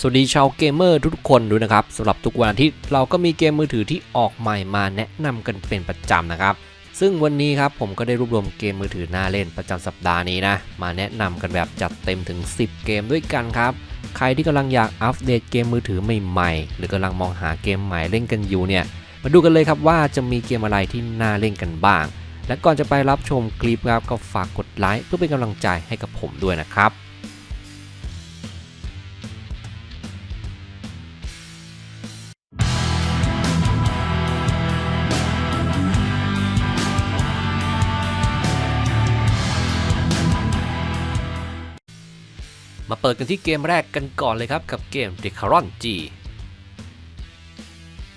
สวัสดีชาวเกมเมอร์ทุกๆคนด้วยนะครับสำหรับทุกวันอาทิตย์เราก็มีเกมมือถือที่ออกใหม่มาแนะนำกันเป็นประจำนะครับ ซึ่งวันนี้ครับผมก็ได้รวบรวมเกมมือถือน่าเล่นประจำสัปดาห์นี้นะ มาแนะนำกันแบบจัดเต็มถึง 10 เกมด้วยกันครับ ใครที่กำลังอยากอัปเดตเกมมือถือใหม่ๆ หรือกำลังมองหาเกมใหม่เล่นกันอยู่เนี่ย มาดูกันเลยครับว่าจะมีเกมอะไรที่น่าเล่นกันบ้าง และก่อนจะไปรับชมคลิปครับก็ฝากกดไลค์เพื่อเป็นกำลังใจให้กับผมด้วยนะครับ มาเปิดกันที่เกมแรกกันก่อนเลยครับ กับเกม d e c a r o n G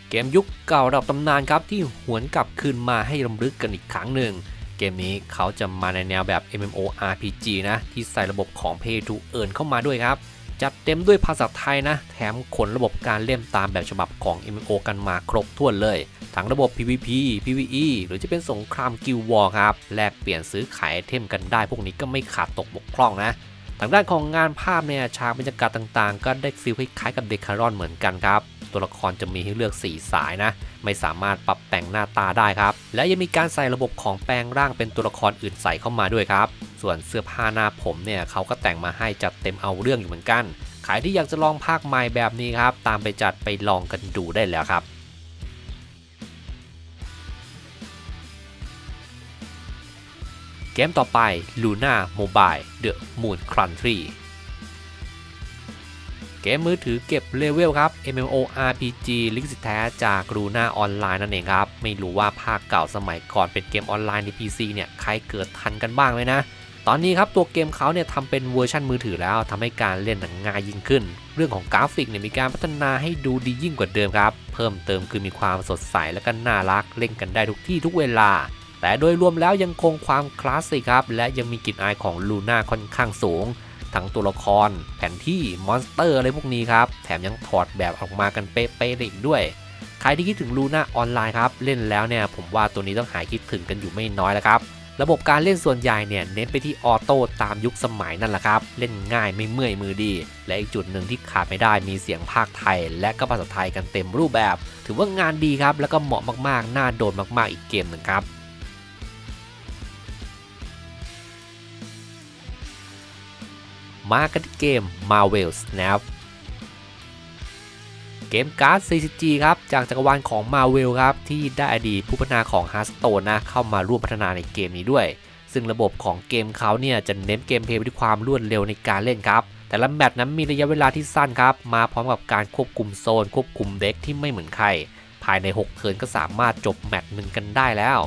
เกมยุคเก่าระดับตำนานครับที่หวนกลับคืนมาให้รำลึกกันอีกครั้งหนึ่ง เกมนี้เขาจะมาในแนวแบบ MMORPG นะ ที่ใส่ระบบของ Pay to Earn เข้ามาด้วยครับ จัดเต็มด้วยภาษาไทยนะ แถมขนระบบการเล่นตามแบบฉบับของ MMO กันมาครบถ้วนเลย ทั้งระบบ PVP PVE หรือจะเป็นสงครามกิลวอร์ครับ แลกเปลี่ยนซื้อขายไอเทมกันได้พวกนี้ก็ไม่ขาดตกบกพร่องนะ ทางด้านของงานภาพเนี่ยฉากบรรยากาศต่างๆ ก็ได้ฟีลคล้ายๆกับเดคารอนเหมือนกันครับ ตัวละครจะมีให้เลือก 4 สายนะ ไม่สามารถปรับแต่งหน้าตาได้ครับ และยังมีการใส่ระบบของแปลงร่างเป็นตัวละครอื่นใส่เข้ามาด้วยครับ ส่วนเสื้อผ้าหน้าผมเนี่ยเขาก็แต่งมาให้จัดเต็มเอาเรื่องอยู่เหมือนกัน ใครที่อยากจะลองภาคใหม่แบบนี้ครับ ตามไปจัดไปลองกันดูได้แล้วครับ เกมต่อไป Luna Mobile The Moon Country เกมมือถือเก็บเลเวลครับ MMORPG ลิขสิทธิ์แท้จาก Luna Online นั่นเองครับ ไม่รู้ว่าภาคเก่าสมัยก่อนเป็นเกมออนไลน์ใน PC เนี่ย ใครเกิดทันกันบ้างเลยนะ ตอนนี้ครับตัวเกมเขาเนี่ยทำเป็นเวอร์ชันมือถือแล้วทำให้การเล่นหนังง่ายยิ่งขึ้น เรื่องของกราฟิกเนี่ยมีการพัฒนาให้ดูดียิ่งกว่าเดิมครับ เพิ่มเติมคือมีความสดใสและก็น่ารักเล่นกันได้ทุกที่ทุกเวลา แต่โดยรวมแล้วยังคงความคลาสสิกครับ และยังมีกลิ่นอายของลูน่าค่อนข้างสูง ทั้งตัวละคร แผนที่มอนสเตอร์อะไรพวกนี้ครับ แถมยังถอดแบบออกมากันเป๊ะๆอีกด้วย ใครที่คิดถึงลูน่าออนไลน์ครับ เล่นแล้วเนี่ยผมว่าตัวนี้ต้องหายคิดถึงกันอยู่ไม่น้อยแล้วครับ ระบบการเล่นส่วนใหญ่เนี่ยเน้นไปที่ออโต้ตามยุคสมัยนั่นแหละครับ เล่นง่ายไม่เมื่อยมือดี และอีกจุดหนึ่งที่ขาดไม่ได้มีเสียงภาคไทย และก็ภาษาไทยกันเต็มรูปแบบ ถือว่างานดีครับแล้วก็เหมาะมากๆน่าโดนมากๆอีกเกมหนึ่งครับ มากันที่เกม Marvel Snap เกมการ์ด CCG ครับ จากจักรวาลของ Marvel ครับ ที่ได้อดีตผู้พัฒนาของ Hearthstone นะเข้ามาร่วมพัฒนาในเกมนี้ด้วย ซึ่งระบบของเกมเขาเนี่ยจะเน้นเกมเพลย์ไปด้วยความรวดเร็วในการเล่นครับ แต่ละแมตช์นั้นมีระยะเวลาที่สั้นครับ มาพร้อมกับการควบคุมโซน ควบคุมเด็กที่ไม่เหมือนใคร ภายใน 6 เทิร์นก็สามารถจบแมตช์หนึ่งกันได้แล้ว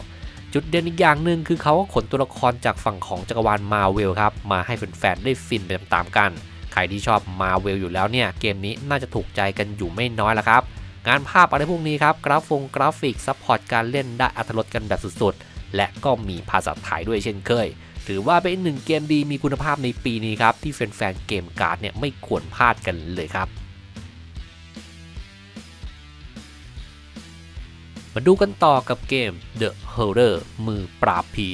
จุดเด่นอีกอย่างหนึ่งคือเขาก็ขนตัวละครจากฝั่งของจักรวาลมาเวลครับ มาให้แฟนๆได้ฟินไปตามๆกัน ใครที่ชอบมาเวลอยู่แล้วเนี่ย เกมนี้น่าจะถูกใจกันอยู่ไม่น้อยล้วครับ งานภาพอะไรพวกนี้ครับ กราฟงกราฟิกซัพพอร์ตการเล่นได้อัตลดกันแบบสุดๆ และก็มีภาษาไทยด้วยเช่นเคย ถือว่าเป็นหนึ่งเกมดีมีคุณภาพในปีนี้ครับที่แฟนๆเกมการ์ดเนี่ยไม่ควรพลาดกันเลยครับ มาดูกันต่อกับเกม The Horror มือปราบผี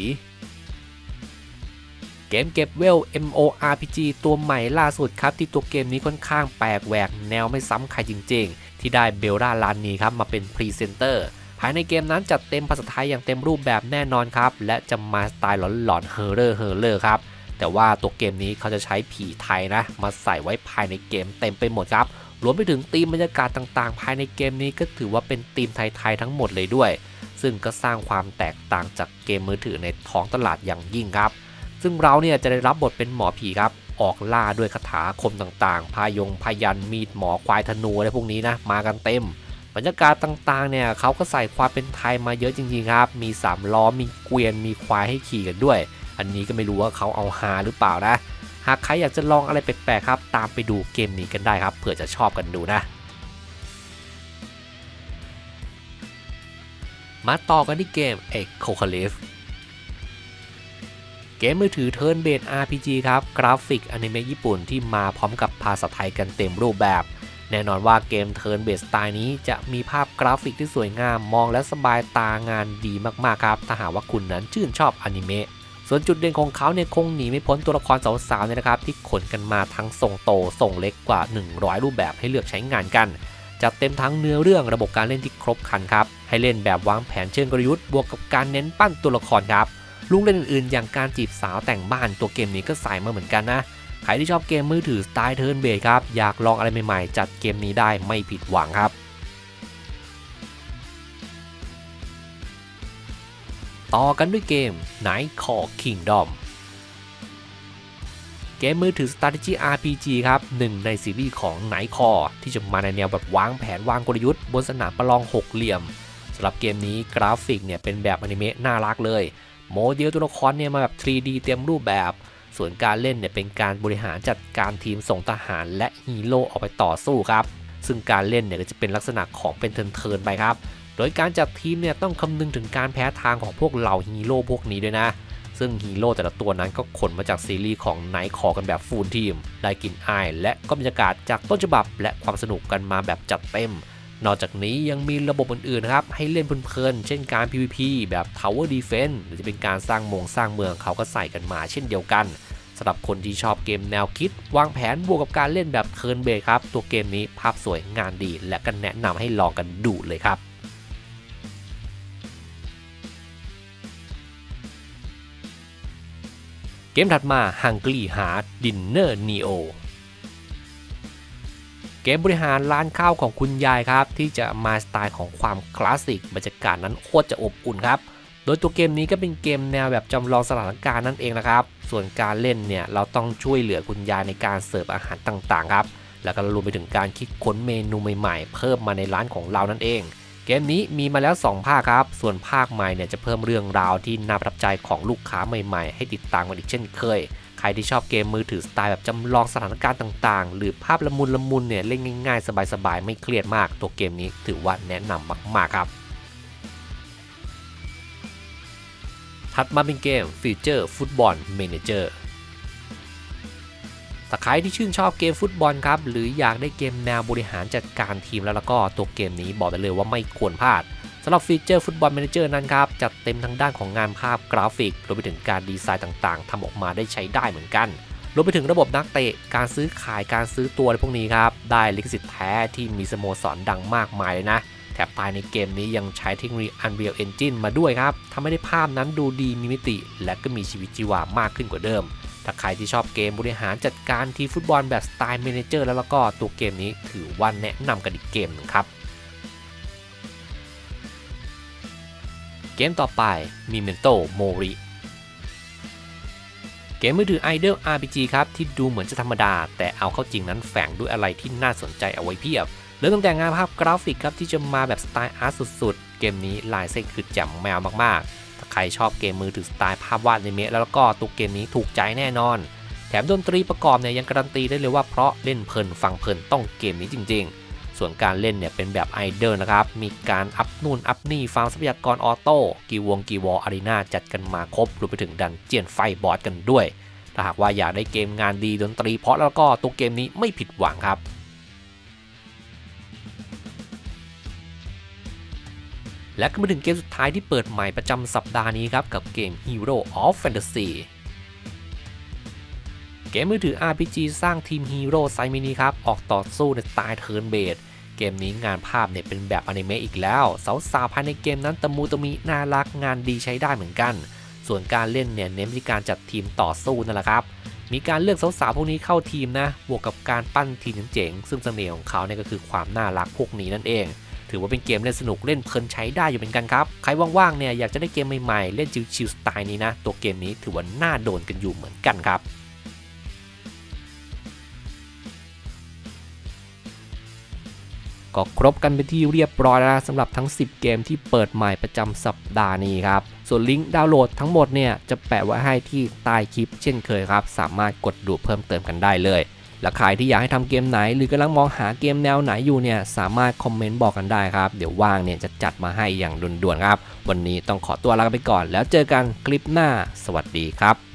เกมเก็บเวล MORPG ตัวใหม่ล่าสุดครับ ที่ตัวเกมนี้ค่อนข้างแปลกแหวกแนวไม่ซ้ำใครจริงๆ ที่ได้เบลล่าลานีครับมาเป็นพรีเซนเตอร์ภายในเกมนั้นจัดเต็มภาษาไทยอย่างเต็มรูปแบบแน่นอนครับ และจะมาสไตล์หลอนๆเฮอร์เรอร์เฮอร์เรอร์ครับแต่ว่าตัวเกมนี้เขาจะใช้ผีไทยนะ มาใส่ไว้ภายในเกมเต็มไปหมดครับ รวมไปถึงธีมบรรยากาศต่างๆ ภายในเกมนี้ก็ถือว่าเป็นธีมไทยๆทั้งหมดเลยด้วย ซึ่งก็สร้างความแตกต่างจากเกมมือถือในท้องตลาดอย่างยิ่งครับ ซึ่งเราเนี่ยจะได้รับบทเป็นหมอผีครับ ออกล่าด้วยคาถาคมต่างๆ พายงพยันมีดหมอควายธนูอะไรพวกนี้นะมากันเต็ม บรรยากาศต่างๆเนี่ยเขาก็ใส่ความเป็นไทยมาเยอะจริงๆครับ มีสามล้อมีเกวียนมีควายให้ขี่กันด้วย อันนี้ก็ไม่รู้ว่าเขาเอาฮาหรือเปล่านะ หากใครอยากจะลองอะไรแปลกๆครับ ตามไปดูเกมนี้กันได้ครับเผื่อจะชอบกันดูนะ มาต่อกันที่เกม e c o c a l i p s เกมมือถือเทิร์นเบส RPG ครับ กราฟิกอนิเมะญี่ปุ่นที่มาพร้อมกับภาษาไทยกันเต็มรูปแบบ แน่นอนว่าเกมเทิร์นเบสสไตล์นี้จะมีภาพกราฟิกที่สวยงามมองและสบายตางานดีมากๆครับ ถ้าหากว่าคุณนั้นชื่นชอบอนิเมะ ส่วนจุดเด่นของเขาเนี่ยคงหนีไม่พ้นตัวละครสาวๆเนี่ยนะครับ ที่ขนกันมาทั้งทรงโตทรงเล็กกว่า 100 รูปแบบให้เลือกใช้งานกัน จัดเต็มทั้งเนื้อเรื่องระบบการเล่นที่ครบครันครับ ให้เล่นแบบวางแผนเชิงกลยุทธ์บวกกับการเน้นปั้นตัวละครครับลูกเล่นอื่นๆ อย่างการจีบสาวแต่งบ้านตัวเกมนี้ก็ใส่มาเหมือนกันนะใครที่ชอบเกมมือถือสไตล์เทิร์นเบสครับอยากลองอะไรใหม่ๆ จัดเกมนี้ได้ไม่ผิดหวังครับ ต่อกันด้วยเกม Night Core Kingdom เกมมือถือ strategy RPG ครับหนึ่งในซีรีส์ของ Night Core ที่จะมาในแนวแบบวางแผนวางกลยุทธ์บนสนามประลองหกเหลี่ยมสำหรับเกมนี้กราฟิกเนี่ยเป็นแบบอนิเมะน่ารักเลย โมเดลตัวละครเนี่ยมาแบบ 3D เต็มรูปแบบ ส่วนการเล่นเนี่ยเป็นการบริหารจัดการทีมส่งทหารและฮีโร่ออกไปต่อสู้ครับซึ่งการเล่นเนี่ยก็จะเป็นลักษณะของเป็นเทิร์นๆไปครับ โดยการจัดทีมเนี่ยต้องคำนึงถึงการแพ้ทางของพวกเหล่าฮีโร่พวกนี้ด้วยนะ ซึ่งฮีโร่แต่ละตัวนั้นก็ขนมาจากซีรีส์ของไนท์คอกันแบบฟูลทีม ได้กลินอาย และก็บรรยากาศจากต้นฉบับ และความสนุกกันมาแบบจัดเต็ม นอกจากนี้ยังมีระบบอื่นๆนะครับ ให้เล่นเพลินๆ เช่นการ PVP แบบ Tower Defense หรือจะเป็นการสร้างมงสร้างเมืองเขาก็ใส่กันมาเช่นเดียวกันสำหรับคนที่ชอบเกมแนวคิด วางแผนบวกกับการเล่นแบบเทิร์นเบสครับ ตัวเกมนี้ภาพสวยงานดี และก็แนะนำให้ลองกันดูเลยครับ เกมถัดมา Hungry Heart Dinner Neo เกมบริหารร้านข้าวของคุณยายครับ ที่จะมาสไตล์ของความคลาสสิกบรรยากาศนั้นโคตรจะอบอุ่นครับ โดยตัวเกมนี้ก็เป็นเกมแนวแบบจำลองสถานการณ์นั่นเองนะครับ ส่วนการเล่นเนี่ยเราต้องช่วยเหลือคุณยายในการเสิร์ฟอาหารต่างๆครับ แล้วก็รวมไปถึงการคิดค้นเมนูใหม่ๆ เพิ่มมาในร้านของเรานั่นเอง กมนี้มีมาแล้ว 2 ภาคครับ ส่วนภาคใหม่เนี่ยจะเพิ่มเรื่องราวที่น่าประทับใจของลูกค้าใหม่ๆ ให้ติดตามกันอีกเช่นเคย ใครที่ชอบเกมมือถือสไตล์แบบจำลองสถานการณ์ต่างๆ หรือภาพละมุนละมุนเนี่ยเล่นง่ายๆ สบายๆ ไม่เครียดมาก ตัวเกมนี้ถือว่าแนะนำมากๆครับ ถัดมาเป็นเกม Future Football Manager ถ้าใครที่ชื่นชอบเกมฟุตบอลครับ หรืออยากได้เกมแนวบริหารจัดการทีมแล้วแล้วก็ตัวเกมนี้บอกได้เลยว่าไม่ควรพลาดสำหรับฟีเจอร์ฟุตบอลแมเนเจอร์นั้นครับ จัดเต็มทั้งด้านของงานภาพกราฟิกรวมไปถึงการดีไซน์ต่างๆทำออกมาได้ใช้ได้เหมือนกันรวมไปถึงระบบนักเตะการซื้อขายการซื้อตัวอะไรพวกนี้ครับ ได้ลิขสิทธิ์แท้ที่มีสโมสรดังมากมายเลยนะแถบภายในเกมนี้ยังใช้เทคโนโลยี Unreal Engine มาด้วยครับทำให้ได้ภาพนั้นดูดีมีมิติ และก็มีชีวิตชีวามากขึ้นกว่าเดิม ถ้าใครที่ชอบเกมบริหารจัดการทีฟุตบอลแบบสไตล์เมเนเจอร์แล้วก็ตัวเกมนี้ถือว่าแนะนำกันอีกเกมหนึงครับ เกมต่อไป Memento Mori เกมมือถือ Idle RPG ครับ ที่ดูเหมือนจะธรรมดา แต่เอาเข้าจริงนั้นแฝงด้วยอะไรที่น่าสนใจเอาไว้เพียบเริ่มตั้งแต่งานภาพกราฟิกครับที่จะมาแบบสไตล์อาร์ตสุดๆ เกมนี้ลายเส้นคือแจ่มแมวมากๆ ถ้าใครชอบเกมมือถือสไตล์ภาพวาดอนิเมะแล้วก็ตัวเกมนี้ถูกใจแน่นอน แถมดนตรีประกอบเนี่ยยังการันตีได้เลยว่าเพราะเล่นเพลินฟังเพลินต้องเกมนี้จริง ๆ ส่วนการเล่นเนี่ยเป็นแบบไอเดอร์นะครับ มีการอัพนู่นอัพนี่ฟาร์มทรัพยากรออโต้กีวงกีวออารีนาจัดกันมาครบรวมไปถึงดันเจียนไฟบอสกันด้วย ถ้าหากว่าอยากได้เกมงานดีดนตรีเพราะแล้วก็ตัวเกมนี้ไม่ผิดหวังครับ และก็มาถึงเกมสุดท้ายที่เปิดใหม่ประจำสัปดาห์นี้ครับ กับเกม Hero of Fantasy เกมมือถือ RPG สร้างทีมฮีโร่ไซมินิครับ ออกต่อสู้ในสไตล์เทิร์นเบสเกมนี้งานภาพเนี่ยเป็นแบบอนิเมะอีกแล้ว สาวๆภายในเกมนั้นตะมูตะมีน่ารักงานดีใช้ได้เหมือนกัน ส่วนการเล่นเนี่ยเน้นที่การจัดทีมต่อสู้นั่นแหละครับ มีการเลือกสาวๆพวกนี้เข้าทีมนะ บวกกับการปั้นทีมเจ๋งๆซึ่งเสน่ห์ของเขาเนี่ยก็คือความน่ารักพวกนี้นั่นเอง ถือว่าเป็นเกมเล่นสนุกเล่นเพลินใช้ได้อยู่เหมือนกันครับ ใครว่างๆเนี่ยอยากจะได้เกมใหม่ๆ เล่นชิลๆสไตล์นี้นะ ตัวเกมนี้ถือว่าน่าโดนกันอยู่เหมือนกันครับก็ครบกันไปนที่เรียบร้อยแล้วสำหรับทั้ง 10 เกมที่เปิดใหม่ประจำสัปดาห์นี้ครับ ส่วนลิงก์ดาวน์โหลดทั้งหมดเนี่ยจะแปะไว้ให้ที่ใต้คลิปเช่นเคยครับ สามารถกดดูเพิ่มเติมกันได้เลย และใครที่อยากให้ทำเกมไหน หรือกำลังมองหาเกมแนวไหนอยู่เนี่ยสามารถคอมเมนต์บอกกันได้ครับ เดี๋ยวว่างเนี่ยจะจัดมาให้อย่างด่วนๆครับ วันนี้ต้องขอตัวลาไปก่อน แล้วเจอกันคลิปหน้า สวัสดีครับ